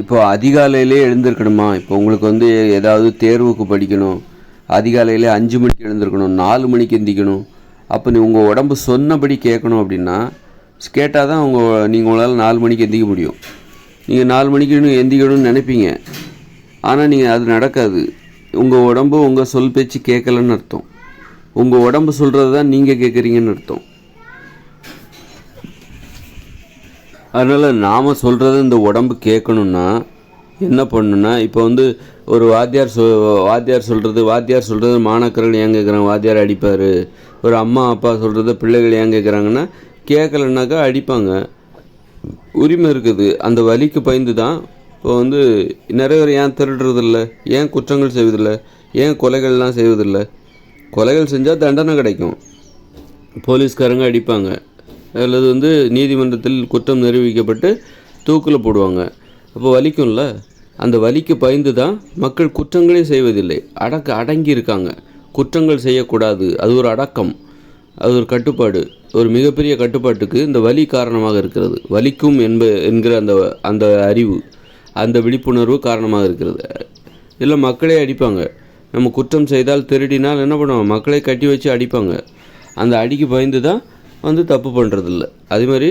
இப்போ அதிகாலையிலே எழுந்திருக்கணுமா? இப்போ உங்களுக்கு வந்து ஏதாவது தேர்வுக்கு படிக்கணும். அதிகாலையிலே அஞ்சு மணிக்கு எழுந்திருக்கணும் நாலு மணிக்கு எந்திக்கணும். அப்போ நீ உங்கள் உடம்பு சொன்னபடி கேட்கணும் அப்படின்னா கேட்டால் தான் உங்கள் நீங்கள் உங்களால் நாலு மணிக்கு எந்திக்க முடியும். நீங்கள் நாலு மணிக்கு எந்திக்கணும்னு நினைப்பீங்க. ஆனால் நீங்கள் அது நடக்காது. உங்கள் உடம்பு உங்கள் சொல் பேச்சு கேட்கலன்னு அர்த்தம். உங்கள் உடம்பு சொல்கிறது தான் நீங்கள் கேட்குறீங்கன்னு அர்த்தம். அதனால் நாம் சொல்கிறத இந்த உடம்பு கேட்கணுன்னா என்ன பண்ணுன்னா இப்போ வந்து ஒரு வாத்தியார் சொ வாத்தியார் சொல்கிறது வாத்தியார் சொல்கிறது மாணாக்கர்கள் ஏன் கேட்குறாங்க? வாத்தியார் அடிப்பார். ஒரு அம்மா அப்பா சொல்கிறத பிள்ளைகள் ஏன் கேட்குறாங்கன்னா கேட்கலனாக்கா அடிப்பாங்க. உரிமை இருக்குது. அந்த வலிக்கு பயந்து தான் இப்போ வந்து நிறைய பேர் ஏன் திருடுறதில்ல? ஏன் குற்றங்கள் செய்வதில்லை? ஏன் கொலைகள்லாம் செய்வதில்லை? கொலைகள் செஞ்சால் தண்டனை கிடைக்கும். போலீஸ்காரங்க அடிப்பாங்க. அல்லது வந்து நீதிமன்றத்தில் குற்றம் நிரூபிக்கப்பட்டு தூக்கில் போடுவாங்க. அப்போ வலிக்கும்ல? அந்த வலிக்கு பயந்து தான் மக்கள் குற்றங்களே செய்வதில்லை. அடக்க அடங்கி இருக்காங்க குற்றங்கள் செய்யக்கூடாது. அது ஒரு அடக்கம். அது ஒரு கட்டுப்பாடு. ஒரு மிகப்பெரிய கட்டுப்பாட்டுக்கு இந்த வலி காரணமாக இருக்கிறது. வலிக்கும் என்ப என்கிற அந்த அந்த அறிவு அந்த விழிப்புணர்வு காரணமாக இருக்கிறது. இல்லை மக்களே அடிப்பாங்க. நம்ம குற்றம் செய்தால் திருடினால் என்ன பண்ணுவாங்க? மக்களை கட்டி வச்சு அடிப்பாங்க. அந்த அடிக்கு பயந்து தான் வந்து தப்பு பண்ணுறதில்ல அதே மாதிரி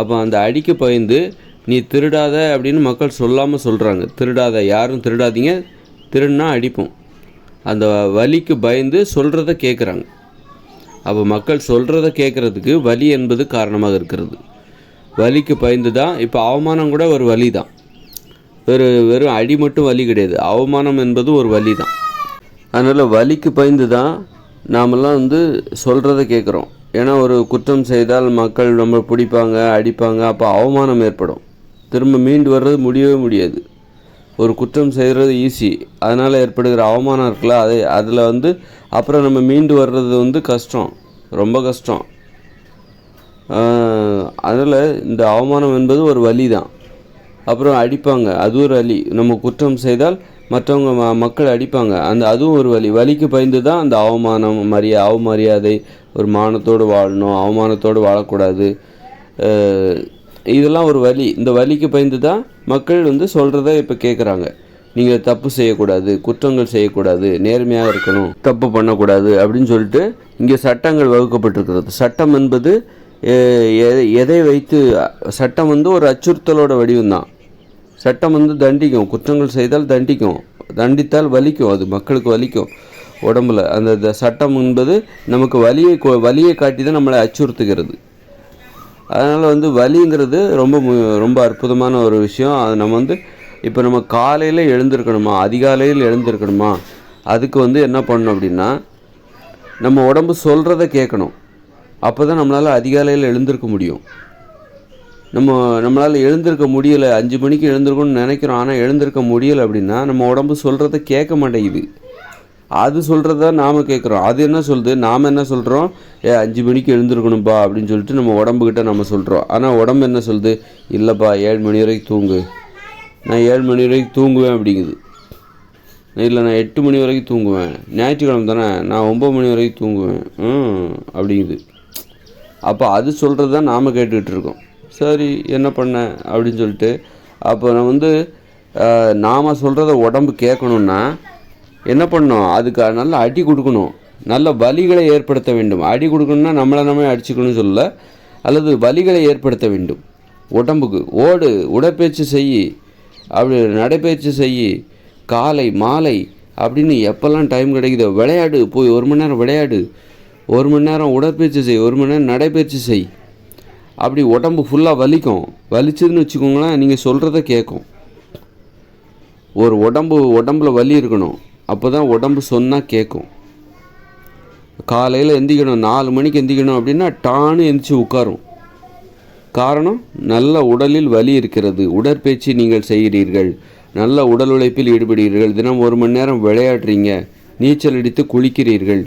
அப்போ அந்த அடிக்கு பயந்து நீ திருடாத அப்படின்னு மக்கள் சொல்லாமல் சொல்கிறாங்க திருடாத யாரும் திருடாதீங்க. திருடுனா அடிப்போம். அந்த வலிக்கு பயந்து சொல்கிறத கேட்குறாங்க அப்போ மக்கள் சொல்கிறத கேட்குறதுக்கு வலி என்பது காரணமாக இருக்கிறது. வலிக்கு பயந்து தான் இப்போ அவமானம் கூட ஒரு வலி தான். வெறும் வெறும் அடி மட்டும் வலி கிடையாது. அவமானம் என்பது ஒரு வலி தான். அதனால் வலிக்கு பயந்து தான் நாமெல்லாம் வந்து சொல்கிறத கேட்குறோம் ஏன்னா ஒரு குற்றம் செய்தால் மக்கள் நம்ம பிடிப்பாங்க அடிப்பாங்க அப்போ அவமானம் ஏற்படும். திரும்ப மீண்டு வர்றது முடியவே முடியாது. ஒரு குற்றம் செய்கிறது ஈஸி அதனால் ஏற்படுகிற அவமானம் இருக்குல்ல அது அதில் வந்து அப்புறம் நம்ம மீண்டு வர்றது வந்து கஷ்டம். ரொம்ப கஷ்டம். அதில் இந்த அவமானம் என்பது ஒரு வலி தான் அப்புறம் அடிப்பாங்க அது ஒரு வலி. நம்ம குற்றம் செய்தால் மற்றவங்க ம மக்கள் அடிப்பாங்க. அந்த அதுவும் ஒரு வழி வழிக்கு பயந்து தான் அந்த அவமானம் மரியா அவமரியாதை ஒரு மானத்தோடு வாழணும் அவமானத்தோடு வாழக்கூடாது. இதெல்லாம் ஒரு வழி இந்த வழிக்கு பயந்து தான் மக்கள் வந்து சொல்கிறத இப்போ கேட்குறாங்க நீங்கள் தப்பு செய்யக்கூடாது குற்றங்கள் செய்யக்கூடாது நேர்மையாக இருக்கணும் தப்பு பண்ணக்கூடாது அப்படின்னு சொல்லிட்டு இங்கே சட்டங்கள் வகுக்கப்பட்டிருக்கிறது. சட்டம் என்பது எதை வைத்து சட்டம் வந்து ஒரு அச்சுறுத்தலோட வடிவம் தான் சட்டம் வந்து தண்டிக்கும். குற்றங்கள் செய்தால் தண்டிக்கும். தண்டித்தால் வலிக்கும். அது மக்களுக்கு வலிக்கும். உடம்புல அந்த த- சட்டம் என்பது நமக்கு வலியை வலியை காட்டி தான் நம்மளை அச்சுறுத்துகிறது. அதனால் வந்து வலிங்கிறது ரொம்ப மு- ரொம்ப அற்புதமான ஒரு விஷயம். அது நம்ம வந்து இப்போ நம்ம காலையில் எழுந்திருக்கணுமா? அதிகாலையில் எழுந்திருக்கணுமா? அதுக்கு வந்து என்ன பண்ணணும் அப்படின்னா நம்ம உடம்பு சொல்கிறத கேட்கணும். அப்போ தான் நம்மளால் அதிகாலையில் எழுந்திருக்க முடியும். நம்ம நம்மளால் எழுந்திருக்க முடியலை. அஞ்சு மணிக்கு எழுந்திருக்கணும்னு நினைக்கிறோம். ஆனால் எழுந்திருக்க முடியலை அப்படின்னா நம்ம உடம்பு சொல்கிறத கேட்க மாட்டேங்குது. அது சொல்கிறத நாம் கேட்குறோம். அது என்ன சொல்லுது? நாம் என்ன சொல்கிறோம் ஏ அஞ்சு மணிக்கு எழுந்திருக்கணும்ப்பா அப்படின்னு சொல்லிட்டு நம்ம உடம்புக்கிட்ட நம்ம சொல்கிறோம் ஆனால் உடம்பு என்ன சொல்லுது? இல்லைப்பா ஏழு மணி வரைக்கும் தூங்கு. நான் ஏழு மணி வரைக்கும் தூங்குவேன் அப்படிங்குது. இல்லை நான் எட்டு மணி வரைக்கும் தூங்குவேன். ஞாயிற்றுக்கிழமை தானே? நான் ஒம்பது மணி வரைக்கும் தூங்குவேன். அப்படிங்குது. அப்போ அது சொல்கிறது தான் நாம் கேட்டுக்கிட்டு இருக்கோம். சரி என்ன பண்ண? அப்படின்னு சொல்லிட்டு அப்போ நான் வந்து நாம் சொல்கிறத உடம்பு கேட்கணுன்னா என்ன பண்ணணும்? அதுக்கு நல்ல அடி கொடுக்கணும். நல்ல வலிகளை ஏற்படுத்த வேண்டும். அடி கொடுக்கணும்னா நம்மளை நம்ம அடிச்சுக்கணும்னு சொல்ல அல்லது வலிகளை ஏற்படுத்த வேண்டும். உடம்புக்கு. ஓடு உடற்பயிற்சி செய். அப்படி நடைப்பயிற்சி செய். காலை மாலை அப்படின்னு எப்போல்லாம் டைம் கிடைக்குதோ விளையாடு. போய் ஒரு மணி நேரம் விளையாடு. ஒரு மணி நேரம் உடற்பயிற்சி செய். ஒரு மணி நேரம் நடைப்பயிற்சி செய். அப்படி உடம்பு ஃபுல்லாக வலிக்கும். வலிச்சதுன்னு வச்சுக்கோங்களேன் நீங்கள் சொல்கிறத கேட்கும் ஒரு உடம்பு உடம்புல வலி இருக்கணும். அப்போ தான் உடம்பு சொன்னால் கேட்கும் காலையில் எந்திக்கணும் நாலு மணிக்கு எந்திக்கணும் அப்படின்னா டான்னு எந்திரிச்சு உட்காரும். காரணம் நல்ல உடலில் வலி இருக்கிறது. உடற்பயிற்சி நீங்கள் செய்கிறீர்கள். நல்ல உடல் உழைப்பில் ஈடுபடுகிறீர்கள். தினம் ஒரு மணி நேரம் விளையாடுறீங்க. நீச்சல் அடித்து குளிக்கிறீர்கள்.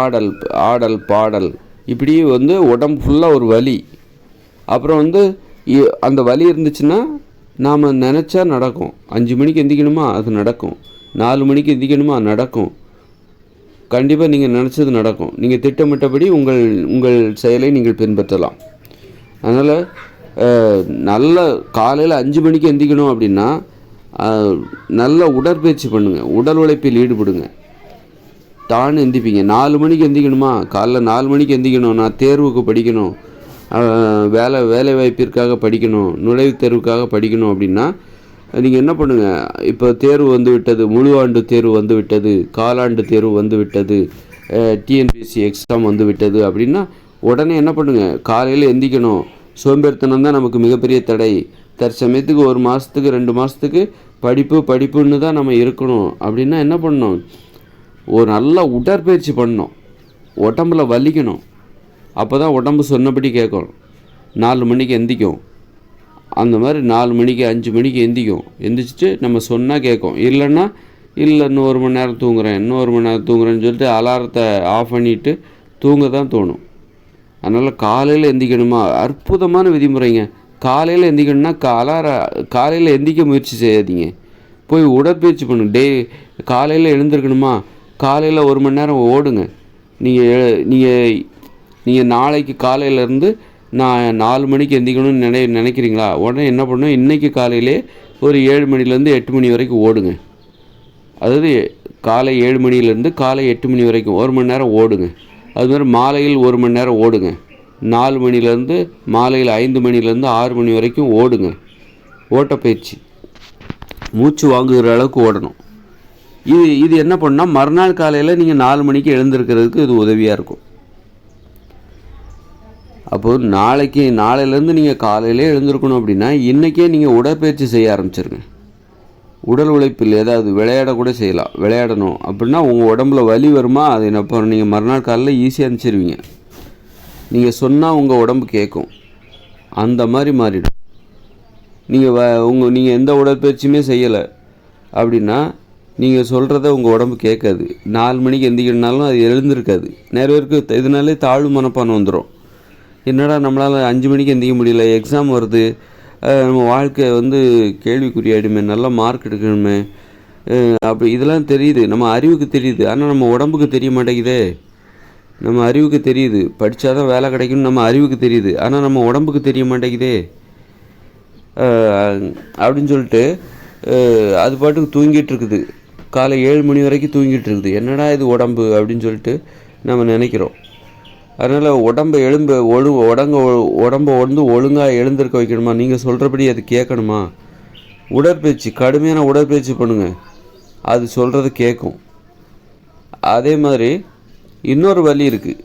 ஆடல் ஆடல் பாடல். இப்படி வந்து உடம்பு ஃபுல்லாக ஒரு வலி. அப்புறம் வந்து அந்த வலி இருந்துச்சுன்னா நாம் நினச்சா நடக்கும். அஞ்சு மணிக்கு எந்திக்கணுமா? அது நடக்கும். நாலு மணிக்கு எந்திக்கணுமா? நடக்கும். கண்டிப்பாக நீங்கள் நினச்சது நடக்கும். நீங்கள் திட்டமிட்டபடி உங்கள் உங்கள் செயலை நீங்கள் பின்பற்றலாம். அதனால் நல்ல காலையில் அஞ்சு மணிக்கு எந்திக்கணும் அப்படின்னா நல்ல உடற்பயிற்சி பண்ணுங்கள் உடல் உழைப்பில் ஈடுபடுங்க. தான் எந்திப்பீங்க. நாலு மணிக்கு எந்திக்கணுமா? காலைல நாலு மணிக்கு எந்திக்கணும். நான் தேர்வுக்கு படிக்கணும். வேலை வேலை வாய்ப்பிற்காக படிக்கணும். நுழைவுத் தேர்வுக்காக படிக்கணும் அப்படின்னா நீங்கள் என்ன பண்ணுங்கள் இப்போ தேர்வு வந்து விட்டது முழு ஆண்டு தேர்வு வந்து விட்டது காலாண்டு தேர்வு வந்து விட்டது டிஎன்பிஎஸ்சி எக்ஸாம் வந்து விட்டது அப்படின்னா உடனே என்ன பண்ணுங்கள் காலையில் எந்திக்கணும். சோம்பேறித்தனம் தான் நமக்கு மிகப்பெரிய தடை. தற்சமயத்துக்கு ஒரு மாதத்துக்கு ரெண்டு மாதத்துக்கு படிப்பு படிப்புன்னு தான் நம்ம இருக்கணும். அப்படின்னா என்ன பண்ணணும்? ஒரு நல்ல உடற்பயிற்சி பண்ணணும். உடம்புல வலிக்கணும். அப்போ தான் உடம்பு சொன்னபடி கேட்கும் நாலு மணிக்கு எந்திக்கும். அந்த மாதிரி நாலு மணிக்கு அஞ்சு மணிக்கு எந்திக்கும். எந்திரிச்சிட்டு நம்ம சொன்னால் கேட்கும். இல்லைன்னா இல்லை இன்னும் ஒரு மணி நேரம் தூங்குறேன். இன்னும் ஒரு மணி நேரம் தூங்குறேன்னு சொல்லிட்டு அலாரத்தை ஆஃப் பண்ணிவிட்டு தூங்க தான் தோணும். அதனால் காலையில் எந்திக்கணுமா? அற்புதமான விதிமுறைங்க. காலையில் எந்திக்கணும்னா அலார காலையில் எந்திக்க முயற்சி செய்யாதீங்க. போய் உடற்பயிற்சி பண்ணுங்க டே காலையில் எழுந்திருக்கணுமா? காலையில் ஒரு மணி நேரம் ஓடுங்க. நீங்கள் நீங்கள் நீங்கள் நாளைக்கு காலையிலேருந்து நான் நாலு மணிக்கு எந்திக்கணும்னு நினை நினைக்கிறீங்களா? உடனே என்ன பண்ணணும் இன்றைக்கி காலையிலே ஒரு ஏழு மணிலேருந்து எட்டு மணி வரைக்கும் ஓடுங்க. அதாவது காலை ஏழு மணிலேருந்து காலை எட்டு மணி வரைக்கும் ஒரு மணி நேரம் ஓடுங்க. அது மாதிரி மாலையில் ஒரு மணி நேரம் ஓடுங்க. நாலு மணிலேருந்து மாலையில் ஐந்து மணிலேருந்து ஆறு மணி வரைக்கும் ஓடுங்க. ஓட்டப்பயிற்சி மூச்சு வாங்குகிற அளவுக்கு ஓடணும். இது இது என்ன பண்ணால் மறுநாள் காலையில் நீங்கள் நாலு மணிக்கு எழுந்திருக்கிறதுக்கு இது உதவியாக இருக்கும். அப்போது நாளைக்கு நாளையிலேருந்து நீங்கள் காலையிலே எழுந்திருக்கணும் அப்படின்னா இன்றைக்கே நீங்கள் உடற்பயிற்சி செய்ய ஆரம்பிச்சிருங்க. உடல் உழைப்பில் ஏதாவது விளையாட கூட செய்யலாம். விளையாடணும் அப்படின்னா உங்கள் உடம்புல வலி வருமா அது என்ன நீங்கள் மறுநாள் காலையில் ஈஸியாக அனுப்பிச்சிருவீங்க நீங்கள் சொன்னால் உங்கள் உடம்பு கேட்கும் அந்த மாதிரி மாறிடும். நீங்கள் வ உங்கள் நீங்கள் எந்த உடற்பயிற்சியுமே செய்யலை அப்படின்னா நீங்கள் சொல்கிறத உங்கள் உடம்பு கேட்காது. நாலு மணிக்கு எந்திக்கணுனாலும் அது எழுந்திருக்காது. நிறைய பேருக்கு இதனாலே தாழ்வு மனப்பான்மை வந்துடும் என்னடா நம்மளால் அஞ்சு மணிக்கு எந்திக்க முடியல எக்ஸாம் வருது. நம்ம வாழ்க்கை வந்து கேள்விக்குறியாயிடுமே நல்ல மார்க் எடுக்கணுமே. அப்படி இதெல்லாம் தெரியுது. நம்ம அறிவுக்கு தெரியுது. ஆனால் நம்ம உடம்புக்கு தெரிய மாட்டேங்குதே. நம்ம அறிவுக்கு தெரியுது. படித்தாதான் வேலை கிடைக்கும்னு நம்ம அறிவுக்கு தெரியுது. ஆனால் நம்ம உடம்புக்கு தெரிய மாட்டேங்குதே. அப்படின்னு சொல்லிட்டு அது பாட்டுக்கு தூங்கிட்டு இருக்குது. காலை ஏழு மணி வரைக்கும் தூங்கிட்டு இருக்குது. என்னடா இது உடம்பு அப்படின்னு சொல்லிட்டு நம்ம நினைக்கிறோம். அதனால் உடம்பை எழும்ப ஒழு உடங்க உடம்பை வந்து ஒழுங்காக எழுந்திருக்க வைக்கணுமா? நீங்கள் சொல்கிறபடி அது கேட்கணுமா? உடற்பயிற்சி கடுமையான உடற்பயிற்சி பண்ணுங்கள் அது சொல்கிறது கேட்கும். அதே மாதிரி இன்னொரு வலி இருக்குது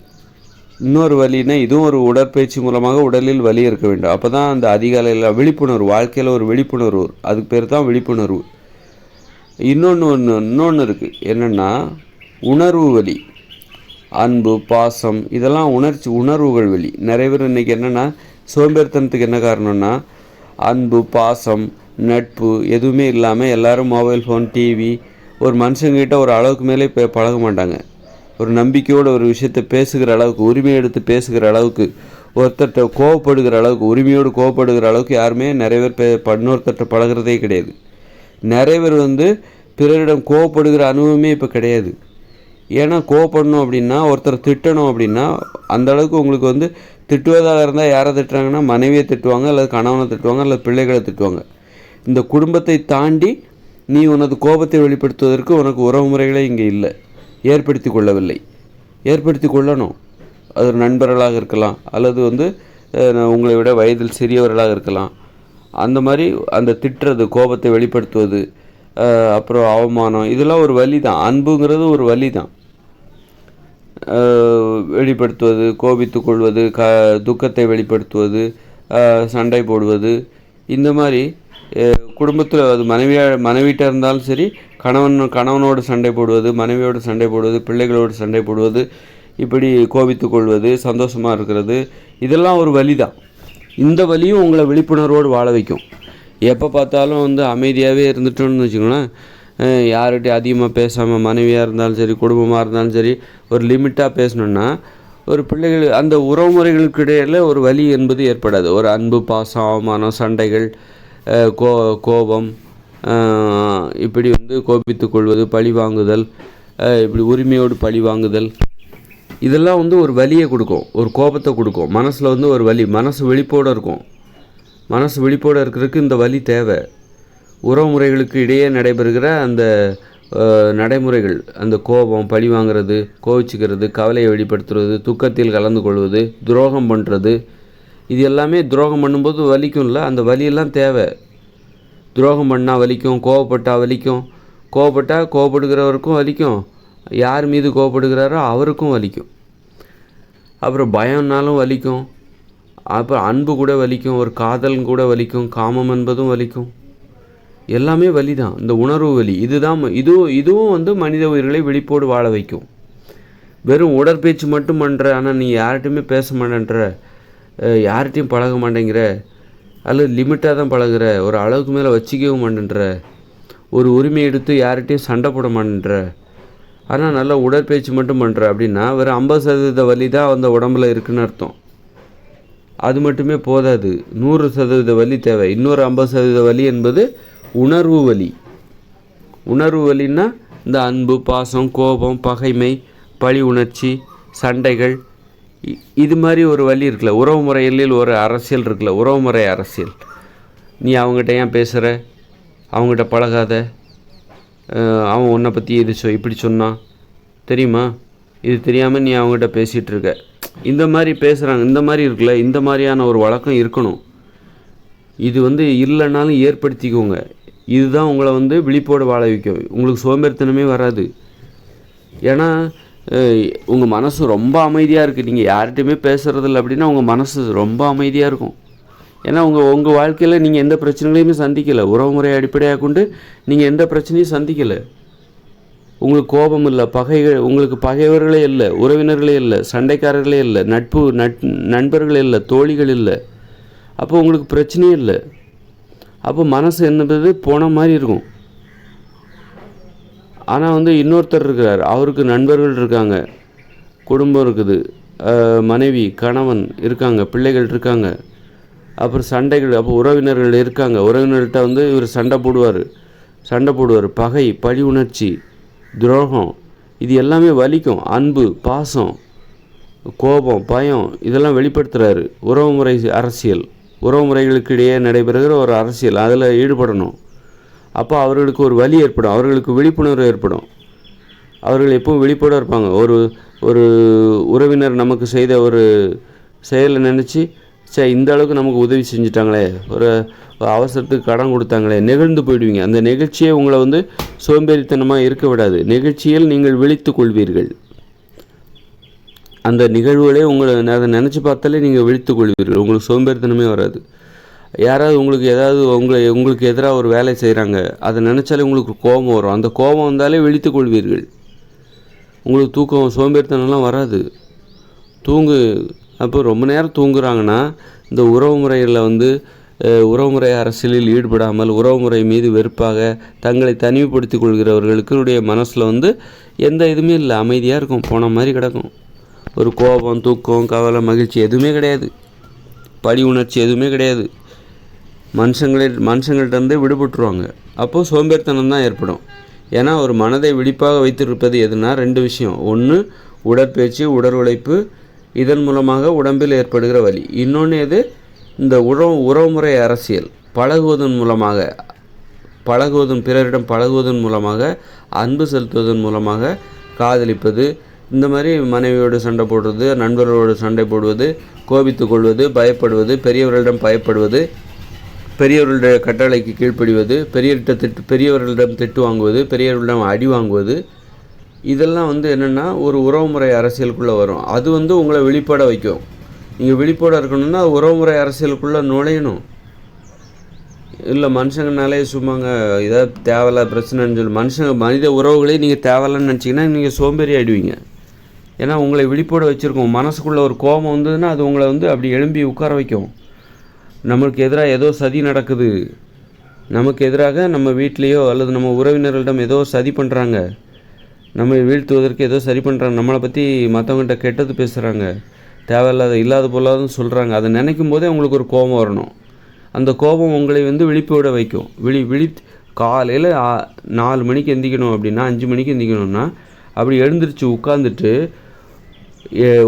இன்னொரு வலின்னா இதுவும் ஒரு உடற்பயிற்சி மூலமாக உடலில் வலி இருக்க வேண்டும். அப்போ தான் அந்த அதிகாலையில் விழிப்புணர்வு வாழ்க்கையில் ஒரு விழிப்புணர்வு. அதுக்கு பேர் தான் விழிப்புணர்வு. இன்னொன்று ஒன்று இன்னொன்று இருக்குது என்னென்னா உணர்வு வலி. அன்பு பாசம் இதெல்லாம் உணர்ச்சி உணர்வுகள் வழி நிறைய பேர் இன்றைக்கி என்னென்னா சோம்பேறித்தனத்துக்கு என்ன காரணம்னா அன்பு பாசம் நட்பு எதுவுமே இல்லாமல் எல்லோரும் மொபைல் ஃபோன் டிவி ஒரு மனுஷங்கிட்ட ஒரு அளவுக்கு மேலே இப்போ பழக மாட்டாங்க. ஒரு நம்பிக்கையோட ஒரு விஷயத்தை பேசுகிற அளவுக்கு உரிமை எடுத்து பேசுகிற அளவுக்கு ஒருத்தர்கிட்ட கோவப்படுகிற அளவுக்கு உரிமையோடு கோவப்படுகிற அளவுக்கு யாருமே நிறைய பேர் பே இன்னொருத்தர்கிட்ட பழகுறதே கிடையாது. நிறைய பேர் வந்து பிறரிடம் கோவப்படுகிற அனுபவமே இப்போ கிடையாது. ஏன்னா கோவப்படணும் அப்படின்னா ஒருத்தர் திட்டணும் அப்படின்னா அந்த அளவுக்கு உங்களுக்கு வந்து திட்டுவதாக இருந்தால் யாரை திட்டுறாங்கன்னா மனைவியை திட்டுவாங்க அல்லது கணவனை திட்டுவாங்க அல்லது பிள்ளைகளை திட்டுவாங்க. இந்த குடும்பத்தை தாண்டி நீ உனது கோபத்தை வெளிப்படுத்துவதற்கு உனக்கு உறவு முறைகளே இங்கே இல்லை. ஏற்படுத்தி கொள்ளவில்லை. ஏற்படுத்தி கொள்ளணும். அது நண்பர்களாக இருக்கலாம் அல்லது வந்து உங்களை விட வயதில் சிறியவர்களாக இருக்கலாம். அந்த மாதிரி அந்த திட்டுறது கோபத்தை வெளிப்படுத்துவது அப்புறம் அவமானம் இதெல்லாம் ஒரு வழி தான் அன்புங்கிறது ஒரு வழி தான் வெளிப்படுத்துவது கோபித்து கொள்வது க துக்கத்தை வெளிப்படுத்துவது சண்டை போடுவது இந்த மாதிரி குடும்பத்தில் அது மனைவியாக மனைவிட்ட இருந்தாலும் சரி கணவன் கணவனோடு சண்டை போடுவது மனைவியோடு சண்டை போடுவது பிள்ளைகளோடு சண்டை போடுவது இப்படி கோபித்து கொள்வது சந்தோஷமாக இருக்கிறது இதெல்லாம் ஒரு வழி தான் இந்த வழியும் உங்களை விழிப்புணர்வோடு வாழ வைக்கும். எப்போ பார்த்தாலும் வந்து அமைதியாகவே இருந்துட்டோம்னு வச்சுக்கோங்களேன். யார்கிட்டையும் அதிகமாக பேசாமல் மனைவியாக இருந்தாலும் சரி குடும்பமாக இருந்தாலும் சரி ஒரு லிமிட்டாக பேசணுன்னா ஒரு பிள்ளைகள் அந்த உறவுமுறைகளுக்கு இடையில ஒரு வலி என்பது ஏற்படாது. ஒரு அன்பு பாசம் அவமானம் சண்டைகள் கோ கோபம் இப்படி வந்து கோபித்துக்கொள்வது பழி வாங்குதல் இப்படி உரிமையோடு பழி வாங்குதல் இதெல்லாம் வந்து ஒரு வலியை கொடுக்கும் ஒரு கோபத்தை கொடுக்கும். மனசில் வந்து ஒரு வலி மனசு வெளிப்போடு இருக்கும். மனசு வெளிப்போடு இருக்கிறதுக்கு இந்த வலி தேவை. உறவுமுறைகளுக்கு இடையே நடைபெறுகிற அந்த நடைமுறைகள் அந்த கோபம் பழி வாங்குறது கோவிச்சுக்கிறது கவலையை வெளிப்படுத்துறது துக்கத்தில் கலந்து கொள்வது துரோகம் பண்ணுறது இது எல்லாமே துரோகம் பண்ணும்போது வலிக்கும்ல அந்த வலியெல்லாம் தேவை. துரோகம் பண்ணால் வலிக்கும் கோவப்பட்டால் வலிக்கும். கோவப்பட்டால் கோவப்படுகிறவருக்கும் வலிக்கும். யார் மீது கோவப்படுகிறாரோ அவருக்கும் வலிக்கும். அப்புறம் பயம்னாலும் வலிக்கும். அப்புறம் அன்பு கூட வலிக்கும் ஒரு காதல் கூட வலிக்கும் காமம் என்பதும் வலிக்கும். எல்லாமே வலி தான் இந்த உணர்வு வலி. இதுதான் இதுவும் இதுவும் வந்து மனித உயிர்களை விழிப்போடு வாழ வைக்கும். வெறும் உடற்பயிற்சி மட்டும் பண்ணுற ஆனால் நீ யார்கிட்டையுமே பேச மாட்டேன்ற யார்கிட்டையும் பழக மாட்டேங்கிற அல்லது லிமிட்டாக தான் பழகுற ஒரு அளவுக்கு மேலே வச்சிக்கவும் மாட்டேன்ற ஒரு உரிமை எடுத்து யார்கிட்டையும் சண்டை போட மாட்டேன்ற ஆனால் நல்லா உடற்பயிற்சி மட்டும் பண்ணுற அப்படின்னா வெறும் ஐம்பது சதவீத வலி தான் அந்த உடம்புல இருக்குன்னு அர்த்தம். அது மட்டுமே போதாது. நூறு சதவீத வலி தேவை. இன்னொரு ஐம்பது சதவீத வலி என்பது உணர்வு வலி. உணர்வு வலின்னா இந்த அன்பு பாசம் கோபம் பகைமை பழி உணர்ச்சி சண்டைகள். இது மாதிரி ஒரு வழி இருக்குல்ல. உறவு முறையில் ஒரு அரசியல் இருக்குல்ல. உறவுமுறை அரசியல். நீ அவங்ககிட்ட ஏன் பேசுகிற அவங்ககிட்ட பழகாத? அவன் உன்னை பற்றி இது சொ இப்படி சொன்னான் தெரியுமா? இது தெரியாமல் நீ அவங்ககிட்ட பேசிகிட்டு இருக்க இந்த மாதிரி பேசுகிறாங்க இந்த மாதிரி இருக்குல்ல இந்த மாதிரியான ஒரு வழக்கம் இருக்கணும். இது வந்து இல்லைனாலும் ஏற்படுத்திக்கோங்க. இதுதான் உங்களை வந்து விழிப்போடு வாழ வைக்கும் உங்களுக்கு சோம்பேறித்தனமே வராது. ஏன்னா உங்கள் மனசு ரொம்ப அமைதியாக இருக்குது நீங்கள் யார்கிட்டையுமே பேசுகிறதில்ல அப்படின்னா உங்கள் மனசு ரொம்ப அமைதியாக இருக்கும். ஏன்னா உங்கள் உங்கள் வாழ்க்கையில் நீங்கள் எந்த பிரச்சனைகளையுமே சந்திக்கலை. உறவுமுறை அடிப்படையாக கொண்டு நீங்கள் எந்த பிரச்சனையும் சந்திக்கலை. உங்களுக்கு கோபம் இல்லை பகைகள் உங்களுக்கு பகைவர்களே இல்லை உறவினர்களே இல்லை சண்டைக்காரர்களே இல்லை நட்பு நட் நண்பர்கள் இல்லை தோழிகள் இல்லை. அப்போ உங்களுக்கு பிரச்சனையே இல்லை. அப்போ மனசு என்னது? போன மாதிரி இருக்கும். ஆனால் வந்து இன்னொருத்தர் இருக்கிறார். அவருக்கு நண்பர்கள் இருக்காங்க. குடும்பம் இருக்குது. மனைவி கணவன் இருக்காங்க. பிள்ளைகள் இருக்காங்க. அப்புறம் சண்டைகள் அப்போ உறவினர்கள் இருக்காங்க. உறவினர்கள்ட்ட வந்து இவர் சண்டை போடுவார். சண்டை போடுவார். பகை பழி உணர்ச்சி துரோகம் இது எல்லாமே வலிக்கும். அன்பு பாசம் கோபம் பயம் இதெல்லாம் வெளிப்படுத்துகிறாரு உறவுமுறை அரசியல். உறவுமுறைகளுக்கு இடையே நடைபெறுகிற ஒரு அரசியல். அதில் ஈடுபடணும். அப்போ அவர்களுக்கு ஒரு வலி ஏற்படும். அவர்களுக்கு விழிப்புணர்வு ஏற்படும். அவர்கள் எப்பவும் விழிப்போடு இருப்பாங்க. ஒரு ஒரு உறவினர் நமக்கு செய்த ஒரு செயலை நினச்சி சே இந்த அளவுக்கு நமக்கு உதவி செஞ்சுட்டாங்களே. ஒரு அவசரத்துக்கு கடன் கொடுத்தாங்களே. நெகிழ்ந்து போயிடுவீங்க. அந்த நிகழ்ச்சியே உங்களை வந்து சோம்பேறித்தனமாக இருக்க விடாது. நிகழ்ச்சியில் நீங்கள் விழித்து கொள்வீர்கள். அந்த நிகழ்வுகளே உங்களை அதை நினச்சி பார்த்தாலே நீங்கள் விழித்து கொள்வீர்கள். உங்களுக்கு சோம்பேறித்தனமே வராது. யாராவது உங்களுக்கு ஏதாவது உங்களை உங்களுக்கு எதிராக ஒரு வேலை செய்கிறாங்க அதை நினச்சாலே உங்களுக்கு கோபம் வரும். அந்த கோபம் வந்தாலே விழித்து கொள்வீர்கள். உங்களுக்கு தூக்கம் சோம்பேறித்தனம்லாம் வராது. தூங்கு. அப்போ ரொம்ப நேரம் தூங்குறாங்கன்னா இந்த உறவு முறைகளில் வந்து உறவுமுறை அரசியலில் ஈடுபடாமல் உறவுமுறை மீது வெறுப்பாக தங்களை தனிமைப்படுத்திக் கொள்கிறவர்களுக்குடைய மனசில் வந்து எந்த இதுவுமே இல்லை அமைதியாக இருக்கும் போன மாதிரி கிடக்கும். ஒரு கோபம் தூக்கம் கவலை மகிழ்ச்சி எதுவுமே கிடையாது. பழி உணர்ச்சி எதுவுமே கிடையாது. மனுஷங்களே மனுஷங்கள்ட்டேருந்து விடுபட்டுருவாங்க. அப்போது சோம்பேறித்தனம் தான் ஏற்படும். ஏன்னா ஒரு மனதை விழிப்பாக வைத்திருப்பது எதுனா ரெண்டு விஷயம். ஒன்று உடற்பயிற்சி உடல் உழைப்பு இதன் மூலமாக உடம்பில் ஏற்படுகிற வலி. இன்னொன்று எது? இந்த உறவு உறவுமுறை அரசியல். பழகுவதன் மூலமாக பழகுவதன் பிறரிடம் பழகுவதன் மூலமாக அன்பு செலுத்துவதன் மூலமாக காதலிப்பது இந்த மாதிரி மனைவியோடு சண்டை போடுறது நண்பர்களோடு சண்டை போடுவது கோபித்து கொள்வது பயப்படுவது பெரியவர்களிடம் பயப்படுவது பெரியவர்களுடைய கட்டளைக்கு கீழ்ப்படிவது பெரியவர்கிட்ட திட்டு பெரியவர்களிடம் திட்டு வாங்குவது பெரியவர்களிடம் அடி வாங்குவது இதெல்லாம் வந்து என்னென்னா ஒரு உறவுமுறை அரசியலுக்குள்ளே வரும். அது வந்து உங்களை வெளிப்பட வைக்கும். நீங்கள் வெளிப்பட இருக்கணும்னா உறவுமுறை அரசியலுக்குள்ளே நுழையணும். இல்லை மனுஷங்கனாலே சும்மாங்க ஏதாவது தேவையில்ல பிரச்சனைன்னு சொல்லி மனுஷங்க மனித உறவுகளே நீங்கள் தேவையில்லன்னு நினச்சிங்கன்னா நீங்கள் சோம்பேறி ஆகிடுவீங்க ஏன்னா உங்களை விழிப்போட வச்சுருக்கோம். மனசுக்குள்ளே ஒரு கோபம் வந்ததுன்னா அது உங்களை வந்து அப்படி எழும்பி உட்கார வைக்கும். நம்மளுக்கு எதிராக ஏதோ சதி நடக்குது. நமக்கு எதிராக நம்ம வீட்லேயோ அல்லது நம்ம உறவினர்களிடம் ஏதோ சதி பண்ணுறாங்க நம்ம வீழ்த்துவதற்கு ஏதோ சரி பண்ணுறாங்க நம்மளை பற்றி மற்றவங்ககிட்ட கெட்டது பேசுகிறாங்க தேவையில்லாத இல்லாத பொல்லாதுன்னு சொல்கிறாங்க அதை நினைக்கும் போதே உங்களுக்கு ஒரு கோபம் வரணும். அந்த கோபம் உங்களை வந்து விழிப்போட வைக்கும். விழி விழி காலையில் நாலு மணிக்கு எந்திக்கணும் அப்படின்னா அஞ்சு மணிக்கு எந்திக்கணும்னா அப்படி எழுந்திரிச்சு உட்காந்துட்டு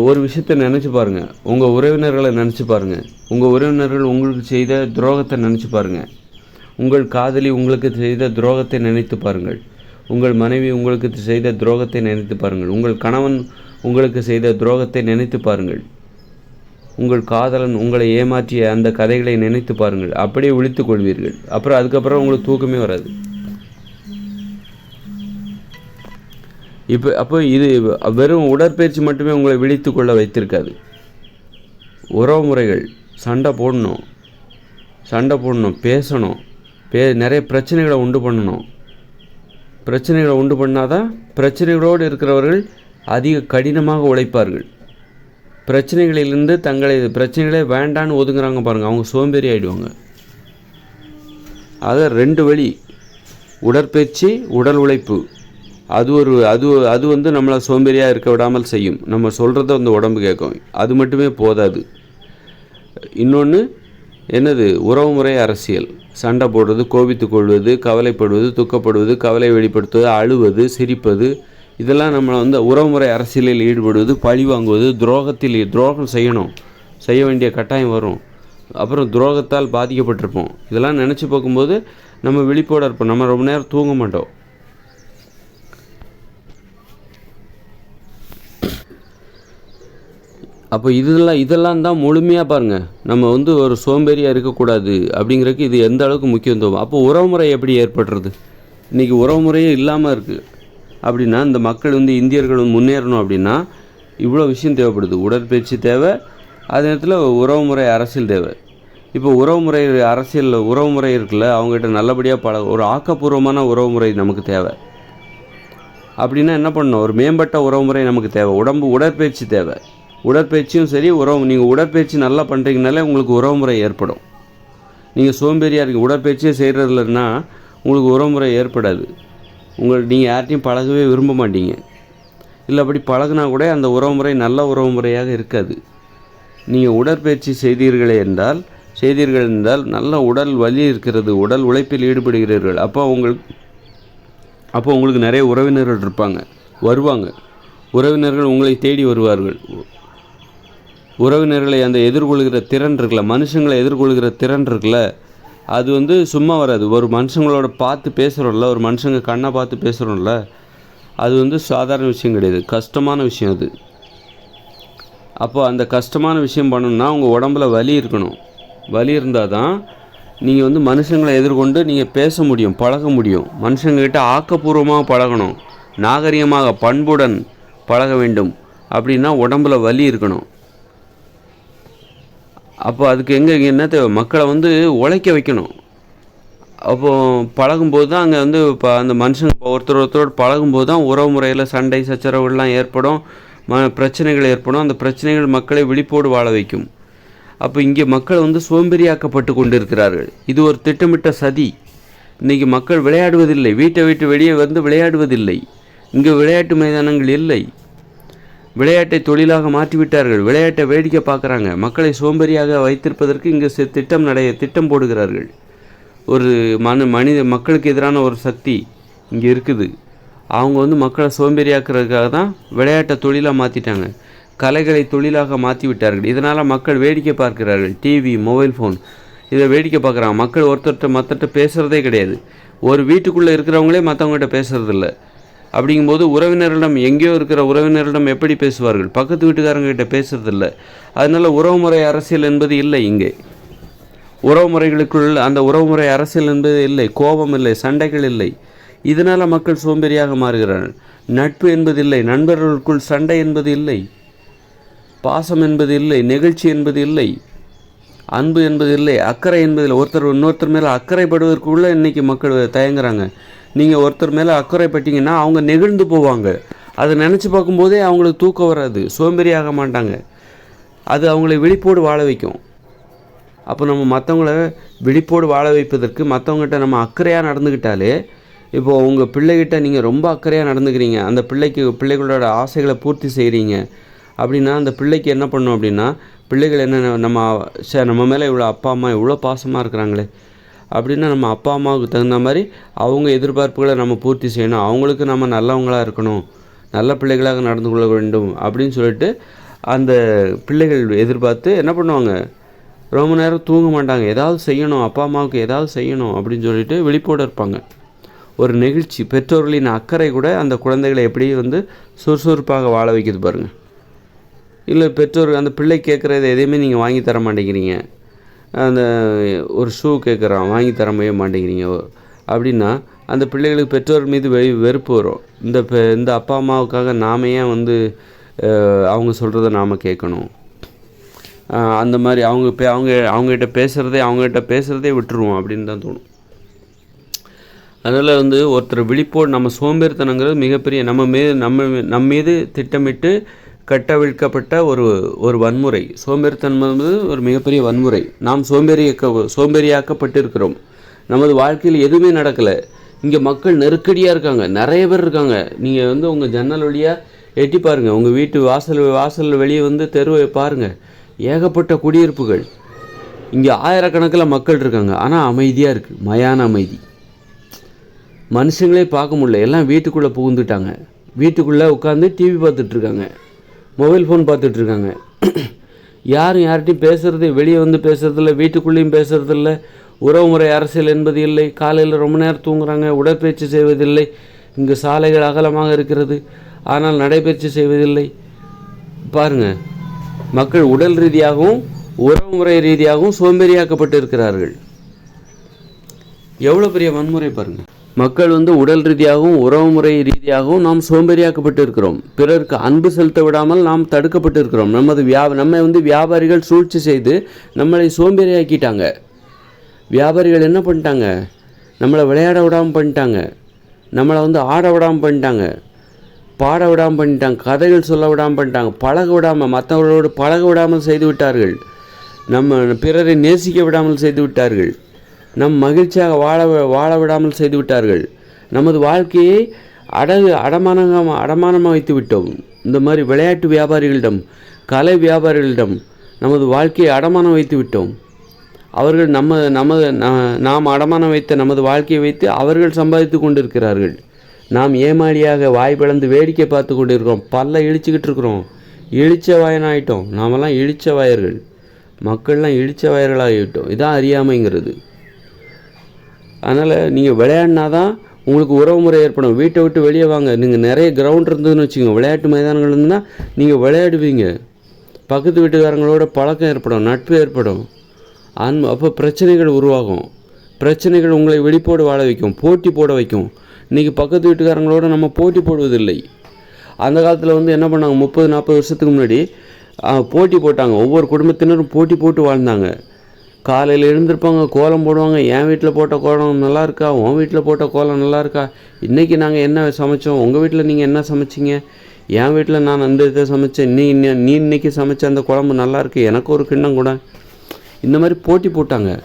ஒரு விஷயத்த நினச்சி பாருங்கள் உங்கள் உறவினர்களை நினச்சி பாருங்கள் உங்கள் உறவினர்கள் உங்களுக்கு செய்த துரோகத்தை நினச்சி பாருங்கள் உங்கள் காதலி உங்களுக்கு செய்த துரோகத்தை நினைத்து பாருங்கள். உங்கள் மனைவி உங்களுக்கு செய்த துரோகத்தை நினைத்து பாருங்கள். உங்கள் கணவன் உங்களுக்கு செய்த துரோகத்தை நினைத்து பாருங்கள். உங்கள் காதலன் உங்களை ஏமாற்றிய அந்த கதைகளை நினைத்து பாருங்கள். அப்படியே விழித்துக் கொள்வீர்கள். அப்புறம் அதுக்கப்புறம் உங்களுக்கு தூக்கமே வராது. இப்போ அப்போ இது வெறும் உடற்பயிற்சி மட்டுமே உங்களை விழித்து கொள்ள வைத்திருக்காது. உறவு முறைகள் சண்டை போடணும். சண்டை போடணும் பேசணும். பே நிறைய பிரச்சனைகளை உண்டு பண்ணணும். பிரச்சனைகளை உண்டு பண்ணாதான் பிரச்சனைகளோடு இருக்கிறவர்கள் அதிக கடினமாக உழைப்பார்கள். பிரச்சனைகளிலிருந்து தங்களை பிரச்சனைகளே வேண்டான்னு ஒதுங்குறாங்க பாருங்கள் அவங்க சோம்பேறி ஆயிடுவாங்க. அது ரெண்டு வழி உடற்பயிற்சி உடல் உழைப்பு. அது ஒரு அது அது வந்து நம்மளை சோம்பேறியாக இருக்க விடாமல் செய்யும். நம்ம சொல்கிறத வந்து உடம்பு கேட்கும். அது மட்டுமே போதாது. இன்னொன்று என்னது? உறவுமுறை அரசியல். சண்டை போடுறது கோபித்து கொள்வது கவலைப்படுவது துக்கப்படுவது கவலை வெளிப்படுத்துவது அழுவது சிரிப்பது இதெல்லாம் நம்மளை வந்து உறவுமுறை அரசியலில் ஈடுபடுவது பழி வாங்குவது துரோகத்தில் துரோகம் செய்யணும். செய்ய வேண்டிய கட்டாயம் வரும். அப்புறம் துரோகத்தால் பாதிக்கப்பட்டிருப்போம். இதெல்லாம் நினச்சி பார்க்கும்போது நம்ம விழிப்போடு இருப்போம். நம்ம ரொம்ப நேரம் தூங்க மாட்டோம். அப்போ இதெல்லாம் இதெல்லாம் தான் முழுமையாக பாருங்கள் நம்ம வந்து ஒரு சோம்பேறியாக இருக்கக்கூடாது அப்படிங்கிறதுக்கு இது எந்த அளவுக்கு முக்கியத்துவம்? அப்போ உறவுமுறை எப்படி ஏற்படுறது? இன்றைக்கி உறவுமுறையே இல்லாமல் இருக்குது அப்படின்னா இந்த மக்கள் வந்து இந்தியர்கள் வந்து முன்னேறணும் அப்படின்னா இவ்வளோ விஷயம் தேவைப்படுது. உடற்பயிற்சி தேவை அதே நேரத்தில் உறவுமுறை அரசியல் தேவை. இப்போ உறவுமுறை அரசியலில் உறவுமுறை இருக்குல்ல அவங்ககிட்ட நல்லபடியாக பல ஒரு ஆக்கப்பூர்வமான உறவுமுறை நமக்கு தேவை. அப்படின்னா என்ன பண்ணணும்? ஒரு மேம்பட்ட உறவுமுறை நமக்கு தேவை. உடம்பு உடற்பயிற்சி தேவை. உடற்பயிற்சியும் சரி உறவு நீங்கள் உடற்பயிற்சி நல்லா பண்ணுறீங்கனாலே உங்களுக்கு உறவுமுறை ஏற்படும். நீங்கள் சோம்பேறியாக இருக்கீங்க உடற்பயிற்சியே செய்கிறதுலன்னா உங்களுக்கு உறவுமுறை ஏற்படாது. உங்கள் நீங்கள் யார்ட்டையும் பழகவே விரும்ப மாட்டீங்க. இல்லை அப்படி பழகுனா கூட அந்த உறவுமுறை நல்ல உறவுமுறையாக இருக்காது. நீங்கள் உடற்பயிற்சி செய்தீர்களே என்றால் செய்தீர்கள் என்றால் நல்ல உடல் வலி இருக்கிறது உடல் உழைப்பில் ஈடுபடுகிறீர்கள். அப்போ உங்களுக்கு அப்போ உங்களுக்கு நிறைய உறவினர்கள் இருப்பாங்க வருவாங்க. உறவினர்கள் உங்களை தேடி வருவார்கள். உறவினர்களை அந்த எதிர்கொள்கிற திறன் இருக்குல்ல மனுஷங்களை எதிர்கொள்கிற திறன் இருக்குல்ல அது வந்து சும்மா வராது. ஒரு மனுஷங்களோட பார்த்து பேசுகிறோம்ல ஒரு மனுஷங்க கண்ணை பார்த்து பேசுகிறோம்ல அது வந்து சாதாரண விஷயம் கிடையாது. கஷ்டமான விஷயம் அது. அப்போ அந்த கஷ்டமான விஷயம் பண்ணணும்னா உங்கள் உடம்புல வலி இருக்கணும். வலி இருந்தால் தான் நீங்கள் வந்து மனுஷங்களை எதிர்கொண்டு நீங்கள் பேச முடியும் பழக முடியும். மனுஷங்கக்கிட்ட ஆக்கப்பூர்வமாக பழகணும். நாகரிகமாக பண்புடன் பழக வேண்டும். அப்படின்னா உடம்புல வலி இருக்கணும். அப்போ அதுக்கு எங்கே என்ன தேவை? மக்களை வந்து உழைக்க வைக்கணும். அப்போது பழகும்போது தான் அங்கே வந்து இப்போ அந்த மனுஷங்க இப்போ ஒருத்தர் ஒருத்தரோடு பழகும்போது தான் உறவு முறையில் சண்டை சச்சரவுகள்லாம் ஏற்படும். ம பிரச்சனைகள் ஏற்படும். அந்த பிரச்சனைகள் மக்களை விழிப்போடு வாழ வைக்கும். அப்போ இங்கே மக்கள் வந்து சோம்பேறியாக்கப்பட்டு கொண்டிருக்கிறார்கள். இது ஒரு திட்டமிட்ட சதி. இன்றைக்கி மக்கள் விளையாடுவதில்லை. வீட்டை விட்டு வெளியே வந்து விளையாடுவதில்லை. இங்கே விளையாட்டு மைதானங்கள் இல்லை. விளையாட்டை தொழிலாக மாற்றிவிட்டார்கள். விளையாட்டை வேடிக்கை பார்க்குறாங்க. மக்களை சோம்பேறியாக வைத்திருப்பதற்கு இங்கே திட்டம் நடைய திட்டம் போடுகிறார்கள். ஒரு மன மனித மக்களுக்கு எதிரான ஒரு சக்தி இங்கே இருக்குது. அவங்க வந்து மக்களை சோம்பேறியாக்குறதுக்காக தான் விளையாட்டை தொழிலாக மாற்றிட்டாங்க கலைகளை தொழிலாக மாற்றி விட்டார்கள் இதனால் மக்கள் வேடிக்கை பார்க்கிறார்கள். டிவி மொபைல் ஃபோன் இதை வேடிக்கை பார்க்குறாங்க. மக்கள் ஒருத்தர்கிட்ட மற்றட்ட பேசுகிறதே கிடையாது. ஒரு வீட்டுக்குள்ளே இருக்கிறவங்களே மற்றவங்ககிட்ட பேசுறதில்ல. அப்படிங்கும்போது உறவினர்களிடம் எங்கேயோ இருக்கிற உறவினர்களிடம் எப்படி பேசுவார்கள்? பக்கத்து வீட்டுக்காரங்க கிட்ட பேசுறதில்ல. அதனால உறவுமுறை அரசியல் என்பது இல்லை இங்கே. உறவுமுறைகளுக்குள் அந்த உறவுமுறை அரசியல் என்பது இல்லை. கோபம் இல்லை சண்டைகள் இல்லை. இதனால் மக்கள் சோம்பேறியாக மாறுகிறார்கள். நட்பு என்பது இல்லை. நண்பர்களுக்குள் சண்டை என்பது இல்லை. பாசம் என்பது இல்லை. நெகிழ்ச்சி என்பது இல்லை. அன்பு என்பது இல்லை அக்கறை என்பதில் ஒருத்தர் இன்னொருத்தர் மேலே அக்கறைப்படுவதற்குள்ளே இன்றைக்கி மக்கள் தயங்குறாங்க. நீங்கள் ஒருத்தர் மேலே அக்கறைப்பட்டீங்கன்னா அவங்க நெகிழ்ந்து போவாங்க. அதை நினச்சி பார்க்கும்போதே அவங்களுக்கு தூக்கம் வராது சோம்பேறி ஆக மாட்டாங்க. அது அவங்களை விழிப்போடு வாழ வைக்கும். அப்போ நம்ம மற்றவங்கள விழிப்போடு வாழ வைப்பதற்கு மற்றவங்ககிட்ட நம்ம அக்கறையாக நடந்துக்கிட்டாலே இப்போ உங்கள் பிள்ளைகிட்ட நீங்கள் ரொம்ப அக்கறையாக நடந்துக்கிறீங்க. அந்த பிள்ளைக்கு பிள்ளைகளோட ஆசைகளை பூர்த்தி செய்கிறீங்க அப்படின்னா அந்த பிள்ளைக்கு என்ன பண்ணும் அப்படின்னா பிள்ளைகள் என்ன நம்ம சே நம்ம மேலே இவ்வளோ அப்பா அம்மா இவ்வளோ பாசமாக இருக்கிறாங்களே? அப்படின்னா நம்ம அப்பா அம்மாவுக்கு தகுந்த மாதிரி அவங்க எதிர்பார்ப்புகளை நம்ம பூர்த்தி செய்யணும். அவங்களுக்கு நம்ம நல்லவங்களாக இருக்கணும். நல்ல பிள்ளைகளாக நடந்து கொள்ள வேண்டும் அப்படின்னு சொல்லிட்டு அந்த பிள்ளைகள் எதிர்பார்த்து என்ன பண்ணுவாங்க? ரொம்ப நேரம் தூங்க மாட்டாங்க. ஏதாவது செய்யணும். அப்பா அம்மாவுக்கு ஏதாவது செய்யணும் அப்படின்னு சொல்லிட்டு விழிப்போடு இருப்பாங்க. ஒரு நெகிழ்ச்சி. பெற்றோர்களின் அக்கறை கூட அந்த குழந்தைகளை எப்படி வந்து சுறுசுறுப்பாக வாழ வைக்கிறது பாருங்கள் இல்லை பெற்றோர் அந்த பிள்ளை கேட்குறது எதையுமே நீங்கள் வாங்கி தர மாட்டேங்கிறீங்க. அந்த ஒரு ஷூ கேட்குறான் வாங்கி தரவே மாட்டேங்கிறீங்க. அப்படின்னா அந்த பிள்ளைகளுக்கு பெற்றோர் மீது வெ வெறுப்பு வரும். இந்த பெ இந்த அப்பா அம்மாவுக்காக நாம ஏன் வந்து அவங்க சொல்கிறத நாம் கேட்கணும். அந்த மாதிரி அவங்க பே அவங்க அவங்ககிட்ட பேசுகிறதே அவங்ககிட்ட பேசுகிறதே விட்டுருவோம் அப்படின்னு தான் தோணும். அதனால் வந்து ஒருத்தர் விழிப்போடு நம்ம சோம்பேறித்தனங்கிறது மிகப்பெரிய நம்ம மீது நம்ம நம்ம மீது திட்டமிட்டு கட்டவிழ்க்கப்பட்ட ஒரு ஒரு வன்முறை. சோம்பேறித்தன்மை என்பது ஒரு மிகப்பெரிய வன்முறை. நாம் சோம்பேறியக்க சோம்பேறியாக்கப்பட்டிருக்கிறோம். நமது வாழ்க்கையில் எதுவுமே நடக்கலை. இங்கே மக்கள் நெருக்கடியாக இருக்காங்க. நிறைய பேர் இருக்காங்க. நீங்கள் வந்து உங்கள் ஜன்னல் வழியாக எட்டி பாருங்கள் உங்கள் வீட்டு வாசல் வாசல் வெளியே வந்து தெருவை பாருங்கள் ஏகப்பட்ட குடியிருப்புகள். இங்கே ஆயிரக்கணக்கில் மக்கள் இருக்காங்க. ஆனால் அமைதியாக இருக்குது மயான அமைதி. மனுஷங்களே பார்க்க முடியல. எல்லாம் வீட்டுக்குள்ளே புகுந்துட்டாங்க. வீட்டுக்குள்ளே உட்காந்து டிவி பார்த்துட்ருக்காங்க மொபைல் ஃபோன் பார்த்துட்ருக்காங்க. யாரும் யார்கிட்டையும் பேசுகிறது வெளியே வந்து பேசுகிறதில்ல வீட்டுக்குள்ளேயும் பேசுறதில்ல உறவுமுறை அரசியல் என்பது இல்லை காலையில் ரொம்ப நேரம் தூங்குறாங்க உடற்பயிற்சி செய்வதில்லை இங்கு சாலைகள் அகலமாக இருக்கிறது ஆனால் நடைபயிற்சி செய்வதில்லை. பாருங்கள் மக்கள் உடல் ரீதியாகவும் உறவுமுறை ரீதியாகவும் சோம்பேறியாக்கப்பட்டு இருக்கிறார்கள் எவ்வளோ பெரிய வன்முறை பாருங்கள் மக்கள் வந்து உடல் ரீதியாகவும் உறவுமுறை ரீதியாகவும் நாம் சோம்பேறியாக்கப்பட்டு இருக்கிறோம் பிறருக்கு அன்பு செலுத்த விடாமல் நாம் தடுக்கப்பட்டு இருக்கிறோம் நமது வியா நம்மை வந்து வியாபாரிகள் சூழ்ச்சி செய்து நம்மளை சோம்பேறியாக்கிட்டாங்க. வியாபாரிகள் என்ன பண்ணிட்டாங்க? நம்மளை விளையாட விடாமல் பண்ணிட்டாங்க. நம்மளை வந்து ஆட விடாமல் பண்ணிட்டாங்க. பாட விடாமல் பண்ணிட்டாங்க. கதைகள் சொல்ல விடாமல் பண்ணிட்டாங்க. பழக விடாமல் மற்றவர்களோடு பழக விடாமல் செய்து விட்டார்கள். நம்ம பிறரை நேசிக்க விடாமல் செய்து விட்டார்கள். நம் மகிழ்ச்சியாக வாழ வாழ விடாமல் செய்துவிட்டார்கள். நமது வாழ்க்கையை அடகு அடமானமாக அடமானமாக வைத்து விட்டோம் இந்த மாதிரி விளையாட்டு வியாபாரிகளிடம் கலை வியாபாரிகளிடம் நமது வாழ்க்கையை அடமானம் வைத்து விட்டோம் அவர்கள் நம்ம நமது நாம் அடமானம் வைத்த நமது வாழ்க்கையை வைத்து அவர்கள் சம்பாதித்து கொண்டிருக்கிறார்கள். நாம் ஏமாளியாக வாய் பிளந்து வேடிக்கை பார்த்து கொண்டிருக்கிறோம். பல்ல இழிச்சுக்கிட்டு இருக்கிறோம். இழிச்ச வாயனாயிட்டோம். நாமெல்லாம் இழிச்ச வாயர்கள். மக்கள்லாம் இழிச்ச வாயர்களாகிவிட்டோம். இதான் அறியாமைங்கிறது. அதனால் நீங்கள் விளையாடினா தான் உங்களுக்கு உறவுமுறை ஏற்படும். வீட்டை விட்டு வெளியே வாங்க. நீங்கள் நிறைய கிரவுண்ட் இருந்ததுன்னு வச்சுக்கோங்க. விளையாட்டு மைதானங்கள் இருந்தால் நீங்கள் விளையாடுவீங்க. பக்கத்து வீட்டுக்காரங்களோட பழக்கம் ஏற்படும் நட்பு ஏற்படும். அன் அப்போ பிரச்சனைகள் உருவாகும். பிரச்சனைகள் உங்களை வெளிப்போடு வாழ வைக்கும் போட்டி போட வைக்கும். இன்றைக்கி பக்கத்து வீட்டுக்காரங்களோட நம்ம போட்டி போடுவதில்லை. அந்த காலத்தில் வந்து என்ன பண்ணாங்க? முப்பது நாற்பது வருஷத்துக்கு முன்னாடி போட்டி போட்டாங்க. ஒவ்வொரு குடும்பத்தினரும் போட்டி போட்டு வாழ்ந்தாங்க. காலையில் எழுந்திருப்பாங்க கோலம் போடுவாங்க என் வீட்டில் போட்ட கோலம் நல்லா இருக்கா? உன் வீட்டில் போட்ட கோலம் நல்லா இருக்கா? இன்றைக்கி நாங்கள் என்ன சமைச்சோம்? உங்கள் வீட்டில் நீங்கள் என்ன சமைச்சீங்க? என் வீட்டில் நான் அந்த இதை சமைச்சேன். நீ இன்ன- நீ இன்றைக்கி சமைச்ச அந்த குழம்பு நல்லா இருக்குது எனக்கு ஒரு கிண்ணம் கூட. இந்த மாதிரி போட்டி போட்டாங்க.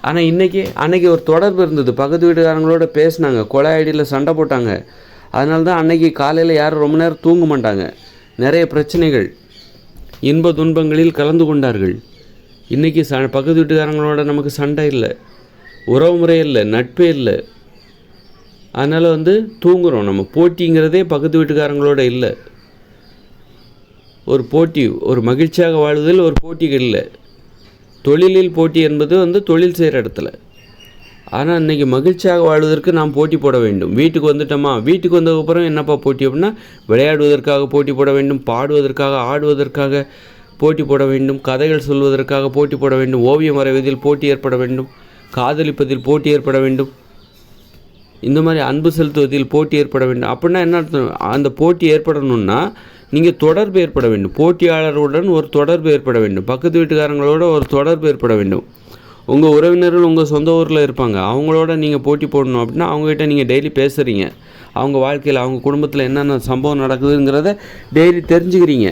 ஆனால் இன்றைக்கி அன்னைக்கு ஒரு தொடர்பு இருந்தது. பக்கத்து வீட்டுக்காரங்களோட பேசினாங்க. கொலை ஐடியில் சண்டை போட்டாங்க. அதனால தான் அன்னைக்கு காலையில் யாரும் ரொம்ப நேரம் தூங்க மாட்டாங்க. நிறைய பிரச்சனைகள். இன்ப துன்பங்களில் கலந்து கொண்டார்கள். இன்றைக்கி ச பக்கத்து வீட்டுக்காரங்களோட நமக்கு சண்டை இல்லை. உறவுமுறை இல்லை நட்பே இல்லை. அதனால் வந்து தூங்குகிறோம் நம்ம. போட்டிங்கிறதே பக்கத்து வீட்டுக்காரங்களோட இல்லை. ஒரு போட்டி ஒரு மகிழ்ச்சியாக வாழுதல் ஒரு போட்டிகள் இல்லை. தொழிலில் போட்டி என்பது வந்து தொழில் செய்கிற இடத்துல. ஆனால் இன்றைக்கி மகிழ்ச்சியாக வாழ்வதற்கு நாம் போட்டி போட வேண்டும். வீட்டுக்கு வந்துட்டோமா? வீட்டுக்கு வந்ததுக்கப்புறம் என்னப்பா போட்டி அப்படின்னா விளையாடுவதற்காக போட்டி போட வேண்டும் பாடுவதற்காக ஆடுவதற்காக போட்டி போட வேண்டும் கதைகள் சொல்வதற்காக போட்டி போட வேண்டும் ஓவியம் வரைவதில் போட்டி ஏற்பட வேண்டும் காதலிப்பதில் போட்டி ஏற்பட வேண்டும் இந்த மாதிரி அன்பு செலுத்துவதில் போட்டி ஏற்பட வேண்டும். அப்படின்னா என்ன அர்த்தம்? அந்த போட்டி ஏற்படணும்னா நீங்கள் தொடர்பு ஏற்பட வேண்டும். போட்டியாளருடன் ஒரு தொடர்பு ஏற்பட வேண்டும். பக்கத்து வீட்டுக்காரங்களோட ஒரு தொடர்பு ஏற்பட வேண்டும். உங்கள் உறவினர்கள் உங்கள் சொந்த ஊரில் இருப்பாங்க. அவங்களோட நீங்கள் போட்டி போடணும் அப்படின்னா அவங்ககிட்ட நீங்கள் டெய்லி பேசுகிறீங்க அவங்க வாழ்க்கையில் அவங்க குடும்பத்தில் என்னென்ன சம்பவம் நடக்குதுங்கிறத டெய்லி தெரிஞ்சுக்கிறீங்க.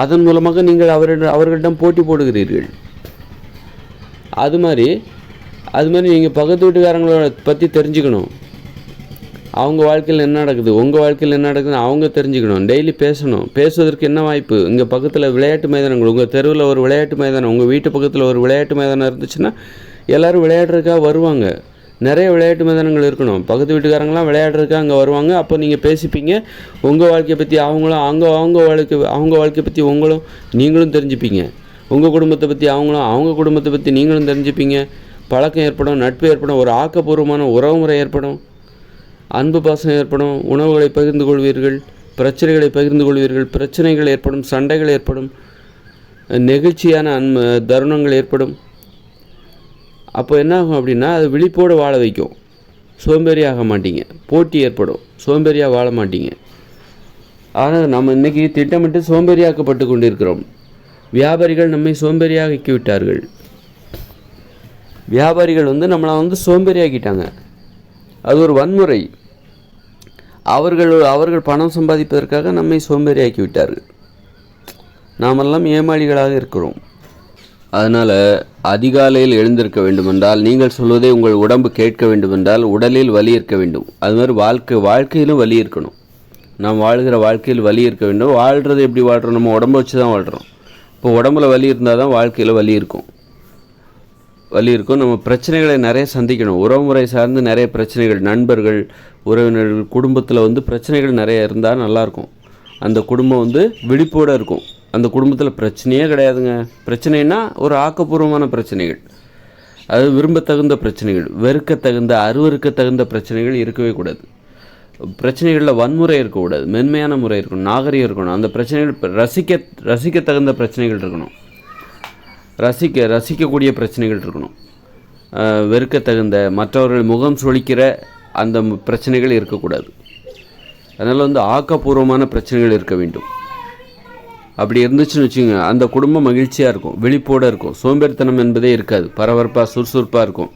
அதன் மூலமாக நீங்கள் அவரிடம் அவர்களிடம் போட்டி போடுகிறீர்கள். அது மாதிரி அது மாதிரி நீங்கள் பக்கத்து வீட்டுக்காரங்களோட பற்றி தெரிஞ்சுக்கணும். அவங்க வாழ்க்கையில் என்ன நடக்குது உங்கள் வாழ்க்கையில் என்ன நடக்குதுன்னு அவங்க தெரிஞ்சுக்கணும் டெய்லி பேசணும். பேசுவதற்கு என்ன வாய்ப்பு? இங்கே பக்கத்தில் விளையாட்டு மைதானங்கள் உங்கள் தெருவில் ஒரு விளையாட்டு மைதானம் உங்கள் வீட்டு பக்கத்தில் ஒரு விளையாட்டு மைதானம் இருந்துச்சுன்னா எல்லோரும் விளையாடுறதுக்காக வருவாங்க. நிறைய விளையாட்டு மைதானங்கள் இருக்கணும். பக்கத்து வீட்டுக்காரங்களாம் விளையாடுறதுக்கு அங்கே வருவாங்க. அப்போ நீங்கள் பேசிப்பீங்க. உங்கள் வாழ்க்கையை பற்றி அவங்களும் அவங்க அவங்க வாழ்க்கை அவங்க வாழ்க்கையை பற்றி உங்களும் நீங்களும் தெரிஞ்சுப்பீங்க. உங்கள் குடும்பத்தை பற்றி அவங்களும் அவங்க குடும்பத்தை பற்றி நீங்களும் தெரிஞ்சுப்பீங்க. பழக்கம் ஏற்படும் நட்பு ஏற்படும் ஒரு ஆக்கப்பூர்வமான உறவுமுறை ஏற்படும். அன்பு பாசம் ஏற்படும் உணவுகளை பகிர்ந்து கொள்வீர்கள் பிரச்சனைகளை பகிர்ந்து கொள்வீர்கள் பிரச்சனைகள் ஏற்படும் சண்டைகள் ஏற்படும் நெகிழ்ச்சியான அன்பு தருணங்கள் ஏற்படும். அப்போ என்ன ஆகும் அப்படின்னா அது விழிப்போடு வாழ வைக்கும். சோம்பேறி ஆக மாட்டீங்க. போட்டி ஏற்படும். சோம்பேறியாக வாழ மாட்டீங்க. ஆனால் நம்ம இன்றைக்கி திட்டமிட்டு சோம்பேறியாக்கப்பட்டு கொண்டிருக்கிறோம். வியாபாரிகள் நம்மை சோம்பேறியாக்கி விட்டார்கள் வியாபாரிகள் வந்து நம்மளை வந்து சோம்பேறியாக்கிட்டாங்க. அது ஒரு வன்முறை. அவர்கள் அவர்கள் பணம் சம்பாதிப்பதற்காக நம்மை சோம்பேறியாக்கி விட்டார்கள் நாமெல்லாம் ஏமாளிகளாக இருக்கிறோம். அதனால் அதிகாலையில் எழுந்திருக்க வேண்டுமென்றால் நீங்கள் சொல்வதை உங்கள் உடம்பு கேட்க வேண்டுமென்றால் உடலில் வலி இருக்க வேண்டும். அது மாதிரி வாழ்க்கை வாழ்க்கையிலும் வலி இருக்கணும். நாம் வாழ்கிற வாழ்க்கையில் வலி இருக்க வேண்டும். வாழ்கிறது எப்படி வாழ்கிறோம் நம்ம உடம்ப வச்சு தான் வாழ்கிறோம் இப்போ உடம்புல வலி இருந்தால் தான் வாழ்க்கையில் வலி இருக்கும். வலி இருக்கும். நம்ம பிரச்சனைகளை நிறைய சந்திக்கணும். உறவுமுறை சார்ந்து நிறைய பிரச்சனைகள் நண்பர்கள் உறவினர்கள் குடும்பத்தில் வந்து பிரச்சனைகள் நிறைய இருந்தால் நல்லாயிருக்கும் அந்த குடும்பம் வந்து விழிப்போடு இருக்கும். அந்த குடும்பத்தில் பிரச்சனையே கிடையாதுங்க. பிரச்சனைனா ஒரு ஆக்கப்பூர்வமான பிரச்சனைகள். அது விரும்பத்தகுந்த பிரச்சனைகள் வெறுக்கத்தகுந்த அருவறுக்கத்தகுந்த பிரச்சனைகள் இருக்கவே கூடாது. பிரச்சனைகளில் வன்முறை இருக்கக்கூடாது மென்மையான முறை இருக்கணும் நாகரிகம் இருக்கணும். அந்த பிரச்சனைகள் ரசிக்க ரசிக்கத்தகுந்த பிரச்சனைகள் இருக்கணும். ரசிக்க ரசிக்கக்கூடிய பிரச்சனைகள் இருக்கணும். வெறுக்கத்தகுந்த மற்றவர்கள் முகம் சொலிக்கிற அந்த பிரச்சனைகள் இருக்கக்கூடாது. அதனால் வந்து ஆக்கப்பூர்வமான பிரச்சனைகள் இருக்க வேண்டும். அப்படி இருந்துச்சுன்னு வச்சுங்க அந்த குடும்பம் மகிழ்ச்சியாக இருக்கும் விழிப்போடு இருக்கும். சோம்பேறித்தனம் என்பதே இருக்காது. பரபரப்பாக சுறுசுறுப்பாக இருக்கும்.